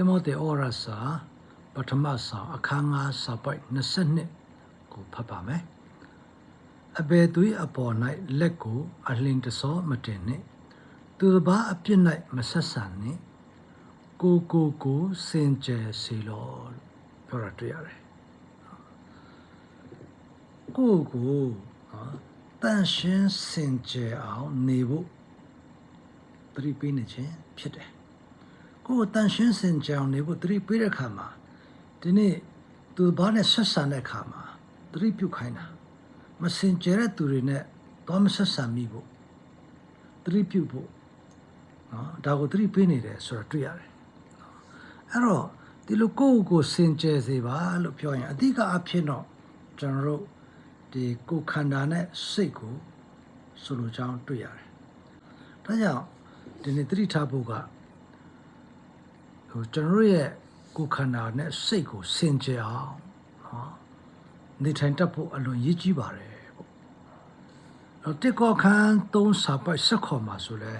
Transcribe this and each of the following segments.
တိမောသေဩရစာပထမဆောင်အခန်းငါစာပိုက်22ကိုဖတ်ပါမယ်အဘယ်သူ၏အပေါ်၌လက်ကိုအလင်းတစောမတင်နှင့်သူတစ်ပါးအပြစ်၌မဆက်ဆံနှင့်ကိုကိုကိုစင်ကြယ်စီလောလို့ပြောတာတွေ့ရတယ်ကိုကိုနော်တန်ရှင်းစင်ကြယ်အောင်နေဖို့သတိပေးနေခြင်းဖြစ်တယ် ကိုယ်တန်ရှင်းစင်ကြအောင်နေဖို့သတိပေးတဲ့ခါမှာဒီနေ့သူဘာနဲ့ဆက်ဆံတဲ့ခါမှာသတိပြုခိုင်းတာမစင်ကြတဲ့သူတွေနဲ့တော့မဆက်ဆံမိဖို့သတိပြုဖို့နော်ဒါကိုသတိပေးနေတယ်ဆိုတာတွေ့ရတယ်နော်အဲ့တော့ဒီလိုကိုယ့်ကိုယ်စင်ကြယ်စေပါလို့ပြောရင်အဓိကအဖြစ်တော့ကျွန်တော်တို့ဒီကိုယ်ခန္ဓာနဲ့စိတ်ကိုဆိုလိုကြောင်းတွေ့ရတယ်ဒါကြောင့်ဒီနေ့သတိထားဖို့က ဟိုကျွန်တော်တို့ရဲ့ကိုယ်ခန္ဓာနဲ့စိတ်ကိုစင်ကြယ်အောင်နော်နေထိုင်တတ်ဖို့အလွန်ရည်ကြီးပါတယ်ပေါ့တော့တက်ကောခန်းသုံးစာပိုက်ဆက်ခေါ်မှာဆိုလဲ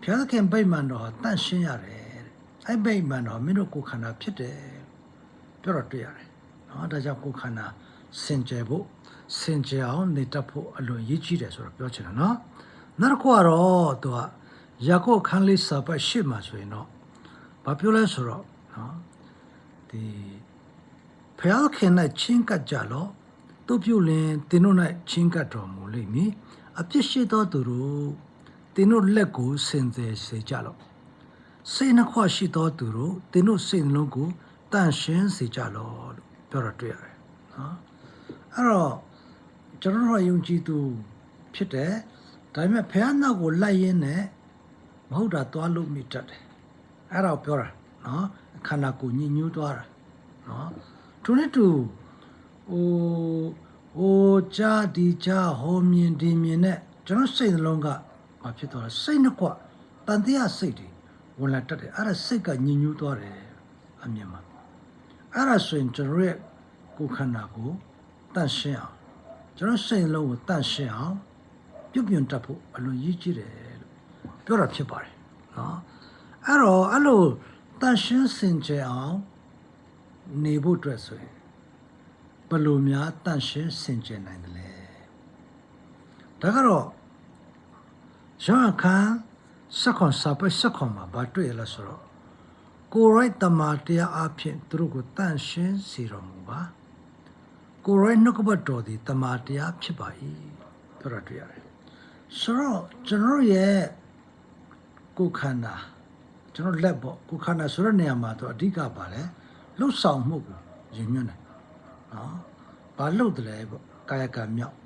ဘုရားသခင်ဗိမာန်တော်ဟာတန့်ရှင်းရတယ်တဲ့အဲ့ဗိမာန်တော်မင်းတို့ကိုယ်ခန္ဓာဖြစ်တယ်ပြောတော့တွေ့ရတယ်နော်ဒါကြောင့်ကိုယ်ခန္ဓာစင်ကြယ်ဖို့စင်ကြယ်အောင်နေတတ်ဖို့အလွန်ရည်ကြီးတယ်ဆိုတော့ပြောချင်တာနော်နောက်တစ်ခုကတော့သူကယာကုပ်ခန်းလေးစာပိုက်ရှစ်မှာဆိုရင်တော့ ဘာပြောလဲဆိုတော့နော်ဒီဖျားခင်၌ချင်းကပ်ကြလောသူပြုလင်တင်းတို့၌ချင်းကပ်တော်မူလိမ့်မည်အပြစ်ရှိသောသူတို့တင်းတို့လက်ကိုစင်ကြယ်စေကြလောစိတ်နှခွရှိသောသူတို့တင်းတို့စိတ်နှလုံးကိုတန့်ရှင်းစေကြလောလို့ပြောတာတွေ့ရတယ်နော်အဲ့တော့ကျွန်တော်တို့ယုံကြည်သူဖြစ်တယ်ဒါပေမဲ့ဖျားနောက်ကိုလိုက်ရင်းနဲ့မဟုတ်တာသွားလို့မိတတ်တယ် အဲ့ဒါကိုပြောတာနော်ခန္ဓာကိုယ်ညှဉ်းညူးသွားတာနော်သူနဲ့တူဟိုဟိုကြာဒီကြာဟောမြင်ဒီမြင်နဲ့ကျွန်တော်စိတ်နှလုံးကဘာဖြစ်သွားလဲစိတ်နှစ်ကွတန်တရားစိတ်တွေဝင်လာတတ်တယ်အဲ့ဒါစိတ်ကညှဉ်းညူးသွားတယ်အမြင်မှာအဲ့ဒါဆိုရင်ကျွန်တော်ရဲ့ကိုယ်ခန္ဓာကိုတန့်ရှင်းအောင်ကျွန်တော်စိတ်နှလုံးကိုတန့်ရှင်းအောင်ပြုပြင်တတ်ဖို့အလွန်ရည်ကြီးတယ်လို့ပြောတာဖြစ်ပါတယ်နော် အဲ့တော့အဲ့လိုတန်ရှင်းစင်ကြယ်အောင်နေဖို့အတွက်ဆိုရင်ဘယ်လိုများတန်ရှင်းစင်ကြယ်နိုင်တယ်လဲဒါကတော့ယောဟန်ခန်းစက္ကွန်စာပဲစက္ကွန်မှာဗာတွေ့ရလဲဆိုတော့ကိုယ်ရိုက်တမာတရားအဖြစ်သူတို့ကိုတန်ရှင်းစေတော်မူပါကိုယ်ရိုက်နှုတ်ကပတ်တော်ဒီတမာတရားဖြစ်ပါ၏ပြောတာတွေ့ရတယ်ဆိုတော့ကျွန်တော်တို့ရဲ့ကိုယ်ခန္ဓာ ကျွန်တော်လက်ပေါ့ကိုယ်ခန္ဓာဆိုတဲ့နေရာမှာတော့အဓိကပါလဲလှုပ်ဆောင်မှုကိုရည်ညွှန်းတယ်နော်ဘာလှုပ်တယ်လဲပေါ့ကာယကံမြောက်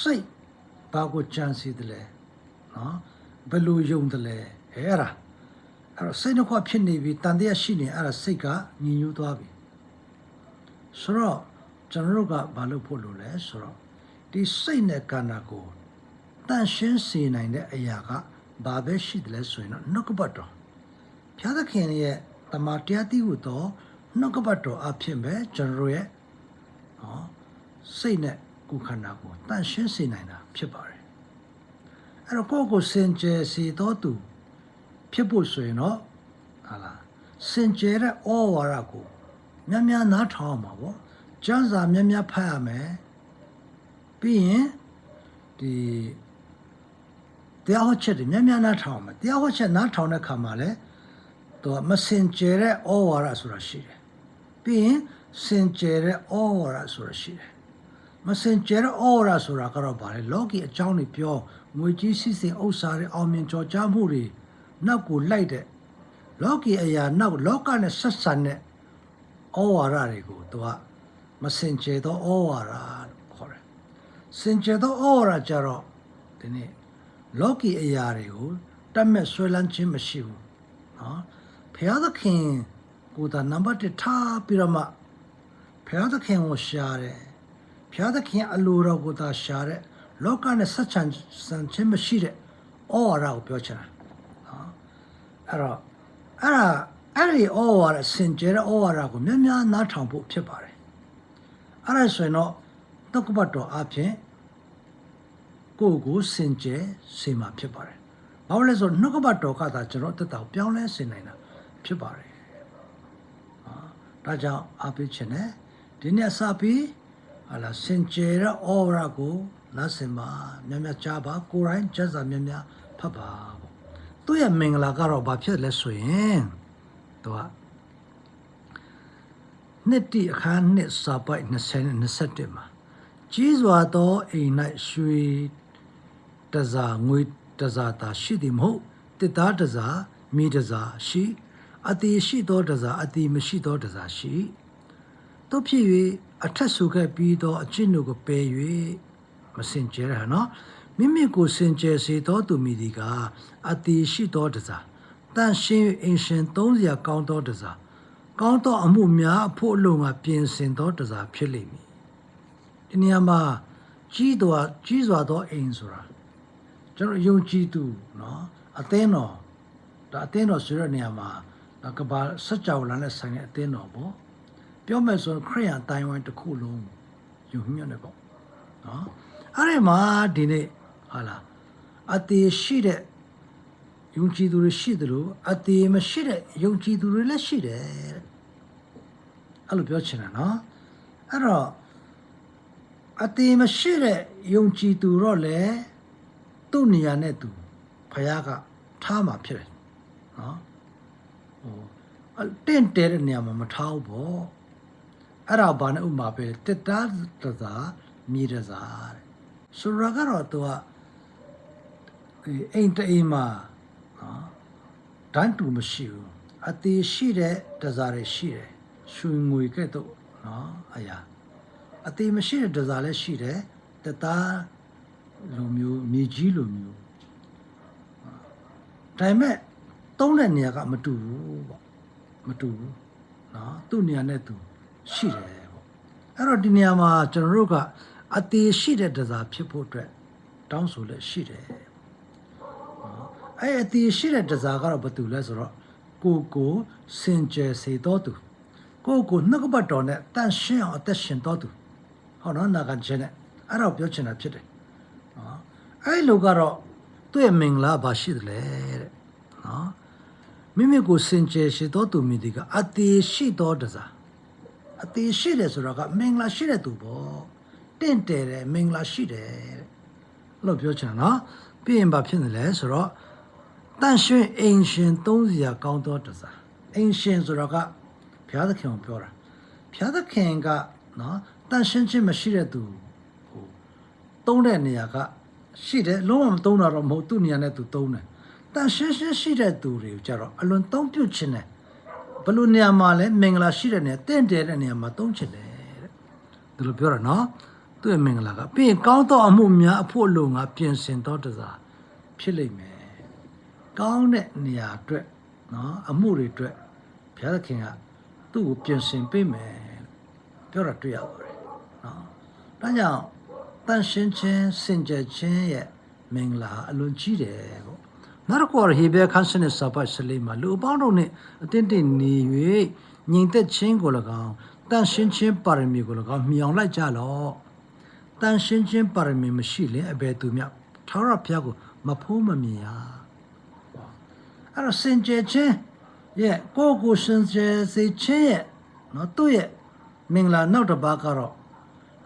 စိတ်ဘာကိုကြံစီတယ်လဲနော်ဘယ်လိုယုံတယ်လဲအဲ့ဒါအဲ့တော့စိတ်တစ်ခွဖြစ်နေပြီတန်တရားရှိနေအဲ့ဒါစိတ်ကညင်ညူးသွားပြီဆိုတော့ကျွန်တော်တို့ကဘာလုပ်ဖို့လိုလဲဆိုတော့ဒီစိတ်နဲ့ခန္ဓာကိုတန့်ရှင်းစေနိုင်တဲ့အရာကဘာပဲရှိတယ်လဲဆိုရင်တော့နှုတ်ကပတ်တော် ဖျားသခင်ရဲ့တမန်တရားတိဟုသောနှုတ်ကပတ်တော်အဖြစ်ပဲကျွန်တော်တို့ရဲ့ဟောစိတ်နဲ့ကိုယ်ခန္ဓာကိုတန့်ရှင်းစေနိုင်တာဖြစ်ပါတယ်အဲ့တော့ကိုယ့်ကိုယ်စင်ကြယ်စေသောသူ ဖြစ်ဖို့ဆိုရင်တော့ဟာလားစင်ကြယ်တဲ့ဩဝါဒကိုများများနားထောင်အောင်ပါဗောကျမ်းစာများများဖတ်ရမယ်ပြီးရင်ဒီတရားဟောချက်တွေများများနားထောင်အောင်မယ်တရားဟောချက်နားထောင်တဲ့ခါမှာလည်း သူကမစင်ကြယ်တဲ့ဩဝါဒဆိုတာရှိတယ်။ပြီးရင်စင်ကြယ်တဲ့ဩဝါဒဆိုတာရှိတယ်။မစင်ကြယ်တဲ့ဩဝါဒဆိုတာကတော့ဗါလေလောကီအကြောင်းတွေပြောငွေကြီးစီးစိမ်ဥစ္စာတွေအောင်မြင်ကြော်ကြားမှုတွေနောက်ကိုလိုက်တဲ့လောကီအရာနောက်လောကနဲ့ဆက်ဆံတဲ့ဩဝါဒတွေကိုသူကမစင်ကြယ်သောဩဝါဒလို့ခေါ်တယ်။စင်ကြယ်သောဩဝါဒကြတော့ဒီနေ့လောကီအရာတွေကိုတတ်မဲ့ဆွဲလန်းခြင်းမရှိဘူး။နော် ဖျားသခင်ကိုသာနံပါတ်1ထားပြီးတော့မှဖျားသခင်ကိုရှာတယ်ဖျားသခင်အလိုတော်ကိုသာရှာတဲ့လောကနဲ့ဆက်ချံစံချင်းမရှိတဲ့ဩဝါဒကိုပြောချင်တာနော်အဲ့တော့အဲ့ဒါအဲ့ဒီဩဝါဒစင်ကြယ်တဲ့ဩဝါဒကိုများများနားထောင်ဖို့ဖြစ်ပါတယ်အဲ့ဒါဆိုရင်တော့တက္ကပတ်တော်အဖြစ်ကိုယ့်ကိုစင်ကြယ်စေမှာဖြစ်ပါတယ်ဘာလို့လဲဆိုတော့နှုတ်ကပတ်တော်ကသာကျွန်တော်အသက်တာကိုပြောင်းလဲစေနိုင်တာ ဖြစ်ပါတယ်ဒါကြောင့်အပိချင်တယ်ဒီနေ့စပြီးဟာလာစင်ကြယ်တဲ့ဩဝါဒကိုနားဆင်ပါများများကြားပါကိုယ်တိုင်ကျက်စာများများဖတ်ပါပေါ့သူ့ရဲ့မင်္ဂလာကတော့ဘာဖြစ်လဲဆိုရင်သူကနှစ်တိအခါနှစ်စာပိုက်20နဲ့21မှာကြီးစွာသောအိမ်၌ရွှေတစားငွေတစားသာရှိသည်မဟုတ်တစ်သားတစားမိတစားရှိ အတိရှိသောတစားအတိမရှိသောတစားရှိတို့ဖြစ်၍အထက်ဆိုခဲ့ပြီးသောအကျင့်တို့ကိုပယ်၍မစင်ကြဲရဟနော်မိမိကိုစင်ကြဲစေသောသူမိဒီကအတိရှိသောတစားတန်ရှင်းအင်ရှင်သုံးစရာကောင်းသောတစားကောင်းသောအမှုများအဖို့အလုံးကပြင်ဆင်သောတစားဖြစ်လိမ့်မည်ဒီနေရာမှာကြီးတော်ကြီးစွာသောအိမ်ဆိုတာကျွန်တော်ယုံကြည်သူเนาะအသင်းတော်ဒါအသင်းတော်ဆိုတဲ့နေရာမှာ ဒါကဘာစัจ java လာနဲ့ဆိုင်တဲ့အသင်းတော်ပေါ့ပြောမယ်ဆိုရင်ခရိယန်အတိုင်းဝိုင်းတစ်ခုလုံးယုံညွတ်နေပေါ့နော်အဲ့ဒီမှာဒီနေ့ဟာလားအတေရှိတဲ့ယုံကြည်သူတွေရှိတယ်လို့အတေမရှိတဲ့ယုံကြည်သူတွေလည်းရှိတယ်တဲ့အဲ့လိုပြောချင်တာနော်အဲ့တော့အတေမရှိတဲ့ယုံကြည်သူတော့လေသူ့နေရာနဲ့သူဖခင်ကထားမှာဖြစ်တယ်နော်ဟိုအ တင့်တဲတဲ့နေရာမှာမထားဘူးပေါ့အဲ့ဒါဘာနဲ့ဥမာပဲတက်တာတစားမြေတစားတဲ့ဆိုရကတော့သူကဒီအိမ်တအိမ်မှာနော်တန်းတူမရှိဘူးအသေးရှိတဲ့တစားတွေရှိတယ်ရွှေငွေကဲ့သို့နော်အရာအသေးမရှိတဲ့တစားလည်းရှိတယ်တသားလိုမျိုးမြေကြီးလိုမျိုးဒါပေမဲ့ သုံးတဲ့နေရာကမတူဘူးပေါ့မတူဘူးเนาะသူ့နေရာနဲ့သူရှိတယ်ပေါ့အဲ့တော့ဒီနေရာမှာကျွန်တော်တို့ကအသေးရှိတဲ့တစားဖြစ်ဖို့အတွက်တောင်းဆိုလက်ရှိတယ်နော်အဲ့အသေးရှိတဲ့တစားကတော့ဘာတူလဲဆိုတော့ကိုကိုစင်ကြယ်စေတော်သူကိုကိုနှုတ်ကပတ်တော်နဲ့တန်ရှင်းအောင်အသက်ရှင်တော်သူဟောနော်နာကချင်းနဲ့အဲ့တော့ပြောချင်တာဖြစ်တယ်နော်အဲ့လိုကတော့သူ့ရဲ့မင်္ဂလာဘာရှိတယ်လဲတဲ့နော် မိမိကိုစင်ကြယ်ရှိတော်သူမိဒီကအသေးရှိတော်တစားအသေးရှိတယ်ဆိုတော့ကမင်္ဂလာရှိတဲ့သူပေါ့တင့်တယ်တယ်မင်္ဂလာရှိတယ်တဲ့လို့ပြောချင်တာနော်ပြီးရင်ဘာဖြစ်နေလဲဆိုတော့တန်ရှင်အိမ်ရှင်သုံးစရာကောင်းသောတစားအိမ်ရှင်ဆိုတော့ကဘုရားသခင်ကိုပြောတာဘုရားသခင်ကနော်တန်ရှင်ချင်းမရှိတဲ့သူဟိုသုံးတဲ့နေရာကရှိတယ်လုံးဝမသုံးတာတော့မဟုတ်သူ့နေရာနဲ့သူသုံးတယ် တန်ရှင်ရှင်ရှိတဲ့သူတွေကိုကြတော့အလွန်သုံးပြုတ်ခြင်းနဲ့ဘယ်လိုနေရာမှာလဲမင်္ဂလာရှိတဲ့နေရာတင့်တယ်တဲ့နေရာမှာသုံးချင်တယ်တဲ့ဒီလိုပြောတာနော်သူ့ရဲ့မင်္ဂလာကပြီးရင်ကောင်းသောအမှုများအဖို့လုံငါပြင်ဆင်တော်တစားဖြစ်လိမ့်မယ်ကောင်းတဲ့နေရာအတွက်နော်အမှုတွေအတွက်ဘုရားသခင်ကသူ့ကိုပြင်ဆင်ပေးမယ်ပြောတာတွေ့ရပါတယ်နော်ဒါကြောင့်တန်ရှင်းခြင်းစင်ကြယ်ခြင်းရဲ့မင်္ဂလာအလွန်ကြီးတယ် ပေါ့နောက်တစ်ခုကတော့ဟေဘဲခန်းစနစ်စာပတ်စလေးမှာလူအပေါင်းတို့နဲ့အတင်းတင်းနေ၍ညီသက်ခြင်းကို၎င်းတန်ရှင်းခြင်းပါရမီကို၎င်းမြောင်လိုက်ကြလော့တန်ရှင်းခြင်းပါရမီမရှိရင်အဘယ်သူမျှထာဝရဘုရားကိုမဖိုးမမြင်ရအဲ့တော့စင်ကြယ်ခြင်းရဲ့ကိုယ့်ကိုယ်စင်ကြယ်စေခြင်းရဲ့နော်သူ့ရဲ့မင်္ဂလာနောက်တစ်ပါးကတော့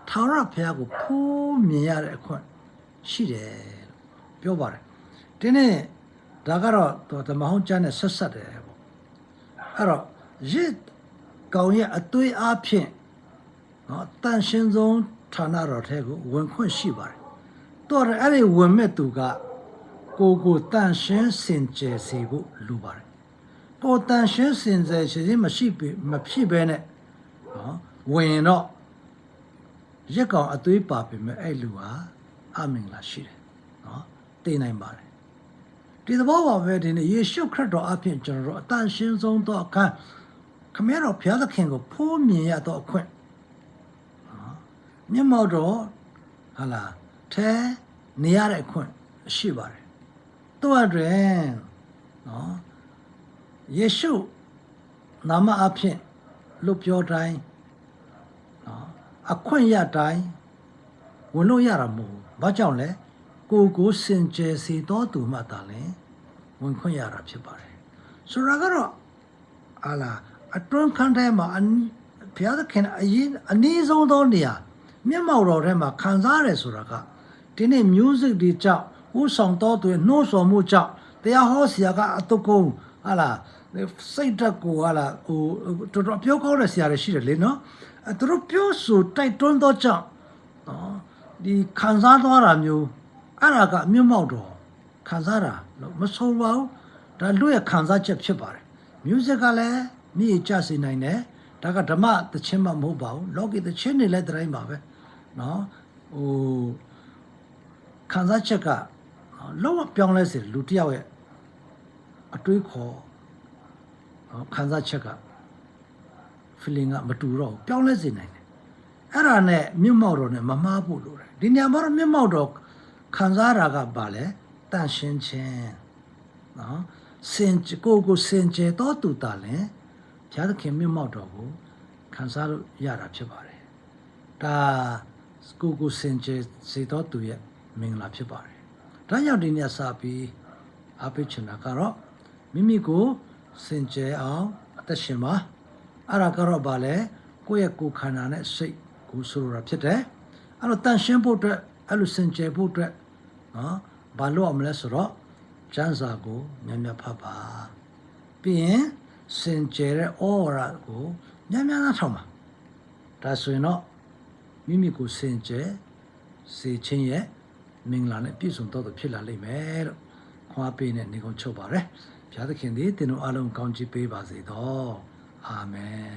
ထာဝရဘုရားကိုဖိုးမြင်ရတဲ့အခွင့်ရှိတယ်လို့ပြောပါတယ်ဒီနေ့ ဒါကတော့သူဓမ္မဟောင်းကျမ်းနဲ့ဆက်ဆက်တယ်ပေါ့အဲ့တော့ရစ်ကောင်ရဲ့အသွေးအားဖြင့်နော်တန်ရှင်းဆုံးဌာနတော်ထဲကိုဝင်ခွင့်ရှိပါတယ်တော်တယ်အဲ့ဒီဝင်မဲ့သူကကိုကိုတန်ရှင်းစင်ကြယ်စေဖို့လိုပါတယ်ကိုတန်ရှင်းစင်ကြယ်ခြင်းမရှိပြီမဖြစ်ဘဲနဲ့နော်ဝင်ရင်တော့ရက်ကောင်အသွေးပါပြီမဲ့အဲ့လူဟာအမင်္ဂလာရှိတယ်နော်တည်နိုင်ပါတယ် ဒီသဘောပါပဲဒီနေ့ယေရှုခရစ်တော်အပြင်ကျွန်တော်တို့အတန်ရှင်းဆုံးသောအခါခမရတော်ဘုရားသခင်ကိုဖိုးမြင်ရသောအခွင့်နော်မျက်မှောက်တော်ဟာလာထဲနေရတဲ့အခွင့်ရှိပါတယ်သူ့အတွက်နော်ယေရှုနာမအဖြစ်လို့ပြောတိုင်းနော်အခွင့်ရတိုင်းဝင်လို့ရတာမဟုတ်ဘူး။ဘာကြောင့်လဲ။ ကိုယ်ကိုစင်ကြယ်စေသောသူမှသာလဲဝင်ခွင့်ရတာဖြစ်ပါတယ်။ဆိုတော့ကတော့အာလာအတွန်းခန်းထဲမှာအနဘုရားသခင်အရင်အနည်းဆုံးသောနေရာမျက်မှောက်တော်ထဲမှာခံစားရတယ်ဆိုတာကဒီနေ့ music တွေကြောင့်ဥဆောင်တော်တွေနှိုးဆော်မှုကြောင့်တရားဟောဆရာကအတုကုန်းဟာလားစိတ်ဓာတ်ကိုဟာလားဟိုတော်တော်ပြောကောင်းတဲ့ဆရာတွေရှိတယ်လေနော်အဲသူတို့ပြောဆိုတိုက်တွန်းသောကြောင့်နော်ဒီခံစားသွားတာမျိုး အဲ့ဒါကအမြင့်မောက်တော်ခံစားတာလို့မဆိုပါဘူးဒါလူရဲ့ခံစားချက်ဖြစ်ပါတယ် music ကလည်းမြည်ကြစေနိုင်တယ်ဒါကဓမ္မသချင်းမှမဟုတ်ပါဘူးလောကီသချင်းတွေလည်းတိုင်းပါပဲเนาะဟိုခံစားချက်ကနော်လုံးဝပြောင်းလဲစေတယ်လူတစ်ယောက်ရဲ့အတွေးခေါ်နော်ခံစားချက်က feeling ကမတူတော့ဘူးပြောင်းလဲစေနိုင်တယ်အဲ့ဒါနဲ့မြင့်မောက်တော်နဲ့မမှားဖို့လိုတယ်ဒီနေရာမှာတော့မြင့်မောက်တော် ခံစားတာကပါလေတန့်ရှင်းခြင်းနော်စင်ကြကိုကိုစင်ကြတော့တူတာလဲဘုရားသခင်မြင့်မောက်တော်ကိုခံစားလို့ရတာဖြစ်ပါတယ်ဒါကိုကိုစင်ကြစေတော့သူရဲ့မင်္ဂလာဖြစ်ပါတယ်ဒါကြောင့်ဒီနေ့စပြီးအပိချနာကတော့မိမိကိုစင်ကြအောင်အသက်ရှင်ပါအဲ့ဒါကတော့ဗာလဲကိုယ့်ရဲ့ကိုယ်ခန္ဓာနဲ့စိတ်ကိုဆိုလိုတာဖြစ်တယ်အဲ့တော့တန်ရှင်းဖို့အတွက် အဲ့လိုစင်ကြဖို့အတွက်နော်ဘာလို့အောင်မလဲဆိုတော့ကျမ်းစာကိုများများဖတ်ပါပြီးရင်စင်ကြတဲ့ဩဝါဒကိုများများနားထောင်ပါဒါဆိုရင်တော့မိမိကိုစင်ကြစေခြင်းရဲ့မင်္ဂလာနဲ့ပြည့်စုံတော့ဖြစ်လာလိမ့်မယ်လို့ခွာပေးနဲ့နေကုန်ချုပ်ပါရယ်ဘုရားသခင်သည်သင်တို့အားလုံးကောင်းချီးပေးပါစေသောအာမင်